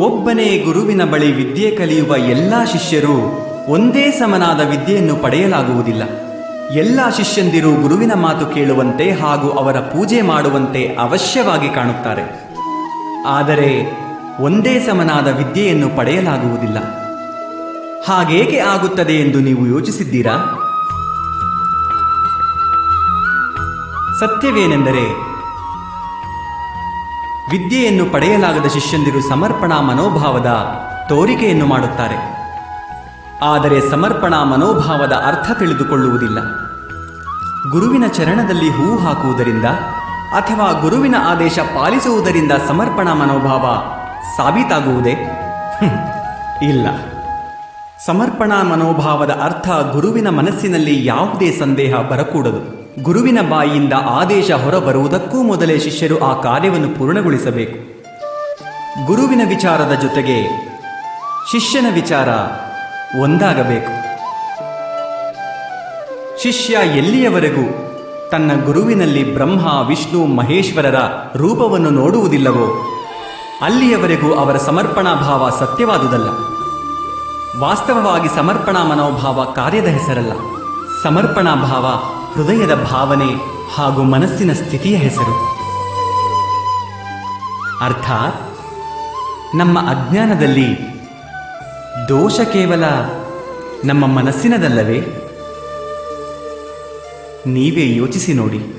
ಒಬ್ಬನೇ ಗುರುವಿನ ಬಳಿ ವಿದ್ಯೆ ಕಲಿಯುವ ಎಲ್ಲ ಶಿಷ್ಯರು ಒಂದೇ ಸಮನಾದ ವಿದ್ಯೆಯನ್ನು ಪಡೆಯಲಾಗುವುದಿಲ್ಲ. ಎಲ್ಲ ಶಿಷ್ಯಂದಿರು ಗುರುವಿನ ಮಾತು ಕೇಳುವಂತೆ ಹಾಗೂ ಅವರ ಪೂಜೆ ಮಾಡುವಂತೆ ಅವಶ್ಯವಾಗಿ ಕಾಣುತ್ತಾರೆ. ಆದರೆ ಒಂದೇ ಸಮನಾದ ವಿದ್ಯೆಯನ್ನು ಪಡೆಯಲಾಗುವುದಿಲ್ಲ. ಹಾಗೇಕೆ ಆಗುತ್ತದೆ ಎಂದು ನೀವು ಯೋಚಿಸಿದ್ದೀರಾ? ಸತ್ಯವೇನೆಂದರೆ ವಿದ್ಯೆಯನ್ನು ಪಡೆಯಲಾಗದ ಶಿಷ್ಯಂದಿರು ಸಮರ್ಪಣಾ ಮನೋಭಾವದ ತೋರಿಕೆಯನ್ನು ಮಾಡುತ್ತಾರೆ. ಆದರೆ ಸಮರ್ಪಣಾ ಮನೋಭಾವದ ಅರ್ಥ ತಿಳಿದುಕೊಳ್ಳುವುದಿಲ್ಲ. ಗುರುವಿನ ಚರಣದಲ್ಲಿ ಹೂ ಹಾಕುವುದರಿಂದ ಅಥವಾ ಗುರುವಿನ ಆದೇಶ ಪಾಲಿಸುವುದರಿಂದ ಸಮರ್ಪಣಾ ಮನೋಭಾವ ಸಾಬೀತಾಗುವುದೇ? ಇಲ್ಲ. ಸಮರ್ಪಣಾ ಮನೋಭಾವದ ಅರ್ಥ ಗುರುವಿನ ಮನಸ್ಸಿನಲ್ಲಿ ಯಾವುದೇ ಸಂದೇಹ ಬರಕೂಡದು. ಗುರುವಿನ ಬಾಯಿಯಿಂದ ಆದೇಶ ಹೊರಬರುವುದಕ್ಕೂ ಮೊದಲೇ ಶಿಷ್ಯರು ಆ ಕಾರ್ಯವನ್ನು ಪೂರ್ಣಗೊಳಿಸಬೇಕು. ಗುರುವಿನ ವಿಚಾರದ ಜೊತೆಗೆ ಶಿಷ್ಯನ ವಿಚಾರ ಒಂದಾಗಬೇಕು. ಶಿಷ್ಯ ಎಲ್ಲಿಯವರೆಗೂ ತನ್ನ ಗುರುವಿನಲ್ಲಿ ಬ್ರಹ್ಮ, ವಿಷ್ಣು, ಮಹೇಶ್ವರರ ರೂಪವನ್ನು ನೋಡುವುದಿಲ್ಲವೋ, ಅಲ್ಲಿಯವರೆಗೂ ಅವರ ಸಮರ್ಪಣಾ ಭಾವ ಸತ್ಯವಾದುದಲ್ಲ. ವಾಸ್ತವವಾಗಿ ಸಮರ್ಪಣಾ ಮನೋಭಾವ ಕಾರ್ಯದ ಹೆಸರಲ್ಲ. ಸಮರ್ಪಣಾ ಭಾವ ಹೃದಯದ ಭಾವನೆ ಹಾಗೂ ಮನಸ್ಸಿನ ಸ್ಥಿತಿಯ ಹೆಸರು. ಅರ್ಥಾತ್, ನಮ್ಮ ಅಜ್ಞಾನದಲ್ಲಿ ದೋಷ ಕೇವಲ ನಮ್ಮ ಮನಸ್ಸಿನದಲ್ಲವೇ? ನೀವೇ ಯೋಚಿಸಿ ನೋಡಿ.